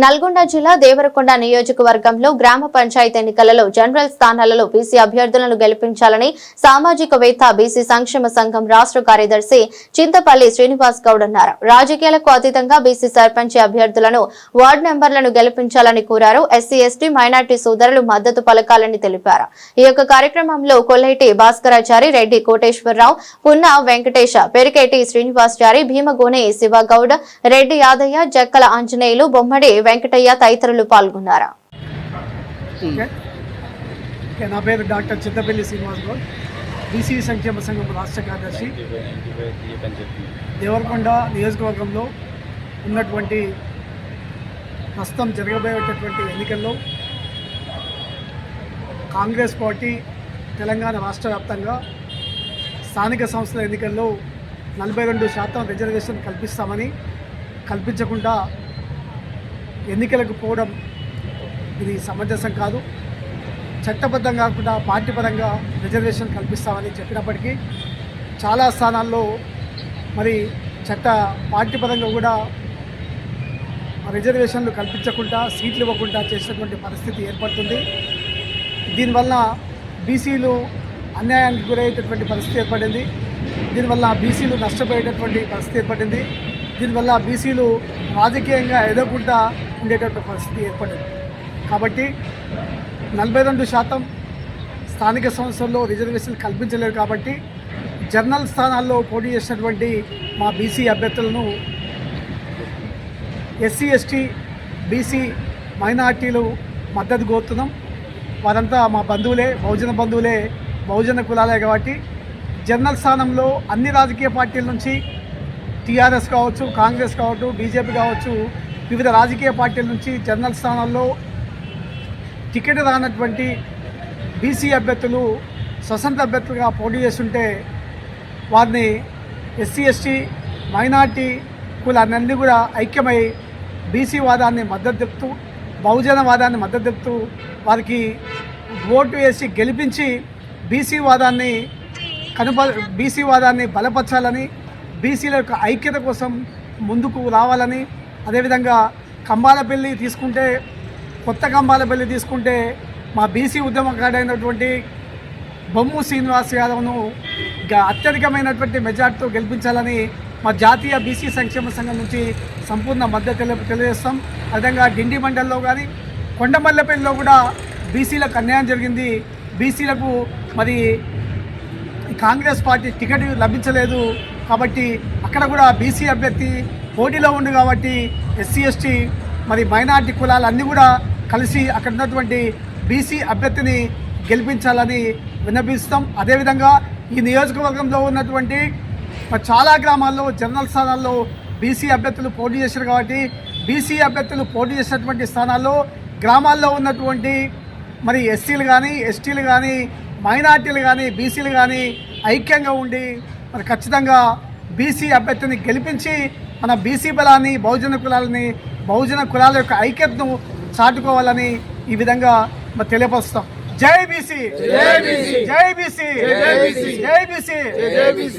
నల్గొండ జిల్లా దేవరకొండ నియోజకవర్గంలో గ్రామ పంచాయతీ ఎన్నికలలో జనరల్ స్థానాలలో బీసీ అభ్యర్థులను గెలిపించాలని సామాజికవేత్త బీసీ సంక్షేమ సంఘం రాష్ట్ర కార్యదర్శి చింతపల్లి శ్రీనివాస్ గౌడ్ అన్నారు. రాజకీయాలకు అతీతంగా బీసీ సర్పంచ్ అభ్యర్థులను వార్డు నెంబర్లను గెలిపించాలని కోరారు. ఎస్సీ ఎస్టీ మైనార్టీ సోదరులు మద్దతు పలకాలని తెలిపారు. ఈ యొక్క కార్యక్రమంలో కొల్లైటి భాస్కరాచారి రెడ్డి కోటేశ్వరరావు పున్న వెంకటేశ పెరికేటి శ్రీనివాసచారి భీమగోనే శివగౌడ్ రెడ్డి యాదయ్య జక్కల ఆంజనేయులు బొమ్మడి వెంకటయ్య తదితరులు పాల్గొన్నారు? ఓకే. నా పేరు డాక్టర్ చిత్తపల్లి శ్రీనివాస్ గౌడ్. బీసీ సంక్షేమ సంఘం రాష్ట్ర కార్యదర్శి దేవరకొండ నియోజకవర్గంలో ఉన్నటువంటి ప్రస్తుతం జరగబోయేటటువంటి ఎన్నికల్లో కాంగ్రెస్ పార్టీ తెలంగాణ రాష్ట్ర వ్యాప్తంగా స్థానిక సంస్థల ఎన్నికల్లో నలభై రెండు శాతం రిజర్వేషన్ కల్పిస్తామని కల్పించకుండా ఎన్నికలకు పోవడం ఇది సమంజసం కాదు. చట్టబద్ధంగా కాకుండా పార్టీ పరంగా రిజర్వేషన్ కల్పిస్తామని చెప్పినప్పటికీ చాలా స్థానాల్లో మరి చట్ట పార్టీ పరంగా కూడా రిజర్వేషన్లు కల్పించకుండా సీట్లు ఇవ్వకుండా చేసినటువంటి పరిస్థితి ఏర్పడుతుంది. దీనివల్ల బీసీలు అన్యాయానికి గురయ్యేటటువంటి పరిస్థితి ఏర్పడింది. దీనివల్ల బీసీలు నష్టపోయేటటువంటి పరిస్థితి ఏర్పడింది. దీనివల్ల బీసీలు రాజకీయంగా ఎదగకుండా ఉండేటటువంటి పరిస్థితి ఏర్పడింది. కాబట్టి నలభై రెండు శాతం స్థానిక సంస్థల్లో రిజర్వేషన్ కల్పించలేరు కాబట్టి జర్నల్ స్థానాల్లో పోటీ చేసినటువంటి మా బీసీ అభ్యర్థులను ఎస్సీ ఎస్టీ బీసీ మైనార్టీలు మద్దతు కోరుతున్నాం. వారంతా మా బంధువులే బహుజన బంధువులే బహుజన కులాలే కాబట్టి జనరల్ స్థానంలో అన్ని రాజకీయ పార్టీల నుంచి టీఆర్ఎస్ కావచ్చు కాంగ్రెస్ కావచ్చు బీజేపీ కావచ్చు వివిధ రాజకీయ పార్టీల నుంచి జనరల్ స్థానాల్లో టికెట్ రానటువంటి బీసీ అభ్యర్థులు స్వతంత్ర అభ్యర్థులుగా పోటీ చేస్తుంటే వారిని ఎస్సీ ఎస్టీ మైనార్టీ కులన్నీ కూడా ఐక్యమై బీసీ వాదాన్ని మద్దతు చెప్తూ బహుజన వాదాన్ని మద్దతు చెప్తూ వారికి ఓటు వేసి గెలిపించి బీసీ వాదాన్ని కనుప బీసీ వాదాన్ని బలపరచాలని బీసీల యొక్క ఐక్యత కోసం ముందుకు రావాలని అదేవిధంగా కంబాలపల్లి తీసుకుంటే కొత్త కంబాలపల్లి తీసుకుంటే మా బీసీ ఉద్యమకాడైనటువంటి బొమ్ము శ్రీనివాస్ యాదవ్ను గ- అత్యధికమైనటువంటి మెజార్టీతో గెలిపించాలని మా జాతీయ బీసీ సంక్షేమ సంఘం నుంచి సంపూర్ణ మద్దతు తెలి తెలియజేస్తాం. అదేవిధంగా డిండి మండల్లో కానీ కొండమల్లపల్లిలో కూడా బీసీలకు అన్యాయం జరిగింది. బీసీలకు మరి కాంగ్రెస్ పార్టీ టికెట్ లభించలేదు. కాబట్టి అక్కడ కూడా బీసీ అభ్యర్థి పోటీలో ఉంది కాబట్టి ఎస్సీ ఎస్టీ మరి మైనార్టీ కులాలు అన్నీ కూడా కలిసి అక్కడ ఉన్నటువంటి బీసీ అభ్యర్థిని గెలిపించాలని విన్నపిస్తాం. అదేవిధంగా ఈ నియోజకవర్గంలో ఉన్నటువంటి మరి చాలా గ్రామాల్లో జనరల్ స్థానాల్లో బీసీ అభ్యర్థులు పోటీ చేశారు కాబట్టి బీసీ అభ్యర్థులు పోటీ చేసినటువంటి స్థానాల్లో గ్రామాల్లో ఉన్నటువంటి మరి ఎస్సీలు కానీ ఎస్టీలు కానీ మైనార్టీలు కానీ బీసీలు కానీ ఐక్యంగా ఉండి మరి ఖచ్చితంగా బీసీ అభ్యర్థిని గెలిపించి మన బీసీ బలాన్ని బహుజన కులాలని బహుజన కులాల యొక్క ఐక్యతను చాటుకోవాలని ఈ విధంగా మరి తెలియపరుస్తాం. జై బీసీ! జై బీసీ! జై బీసీ! జై బీసీ!